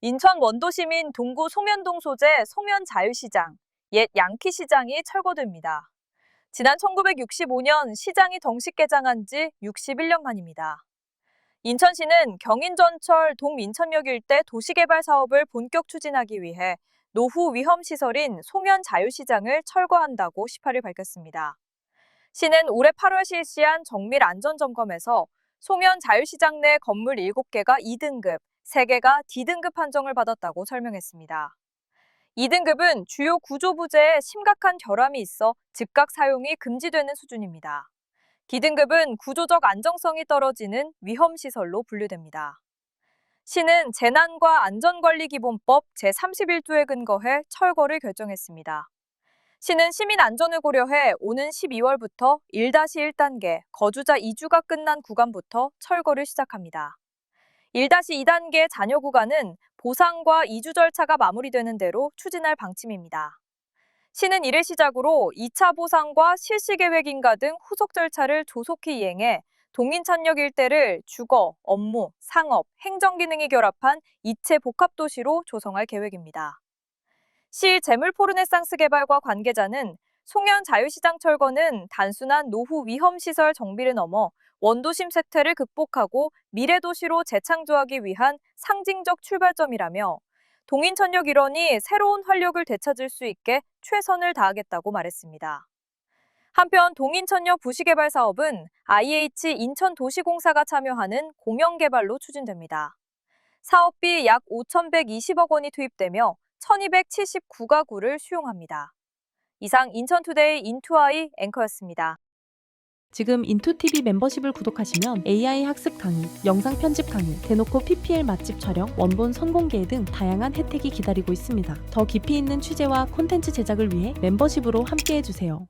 인천 원도시민 동구 송현동 소재 송현자유시장, 옛 양키시장이 철거됩니다. 지난 1965년 시장이 정식 개장한 지 61년 만입니다. 인천시는 경인전철 동인천역 일대 도시개발 사업을 본격 추진하기 위해 노후 위험 시설인 송현 자유시장을 철거한다고 18일 밝혔습니다. 시는 올해 8월 실시한 정밀 안전점검에서 송현 자유시장 내 건물 7개가 2등급, 3개가 D등급 판정을 받았다고 설명했습니다. 2등급은 주요 구조 부재에 심각한 결함이 있어 즉각 사용이 금지되는 수준입니다. D등급은 구조적 안정성이 떨어지는 위험시설로 분류됩니다. 시는 재난과 안전관리기본법 제31조에 근거해 철거를 결정했습니다. 시는 시민 안전을 고려해 오는 12월부터 1-1단계 거주자 이주가 끝난 구간부터 철거를 시작합니다. 1-2단계 잔여 구간은 보상과 이주 절차가 마무리되는 대로 추진할 방침입니다. 시는 이를 시작으로 2차 보상과 실시 계획 인가 등 후속 절차를 조속히 이행해 동인천역 일대를 주거, 업무, 상업, 행정 기능이 결합한 이체 복합 도시로 조성할 계획입니다. 시 재물포르네상스 개발과 관계자는 송현 자유시장 철거는 단순한 노후 위험 시설 정비를 넘어 원도심 세태를 극복하고 미래 도시로 재창조하기 위한 상징적 출발점이라며 동인천역 일원이 새로운 활력을 되찾을 수 있게 최선을 다하겠다고 말했습니다. 한편 동인천역 부시개발 사업은 IH 인천도시공사가 참여하는 공영개발로 추진됩니다. 사업비 약 5,120억 원이 투입되며 1,279가구를 수용합니다. 이상 인천투데이 인투아이 앵커였습니다. 지금 인투TV 멤버십을 구독하시면 AI 학습 강의, 영상 편집 강의, 대놓고 PPL 맛집 촬영, 원본 선공개 등 다양한 혜택이 기다리고 있습니다. 더 깊이 있는 취재와 콘텐츠 제작을 위해 멤버십으로 함께해주세요.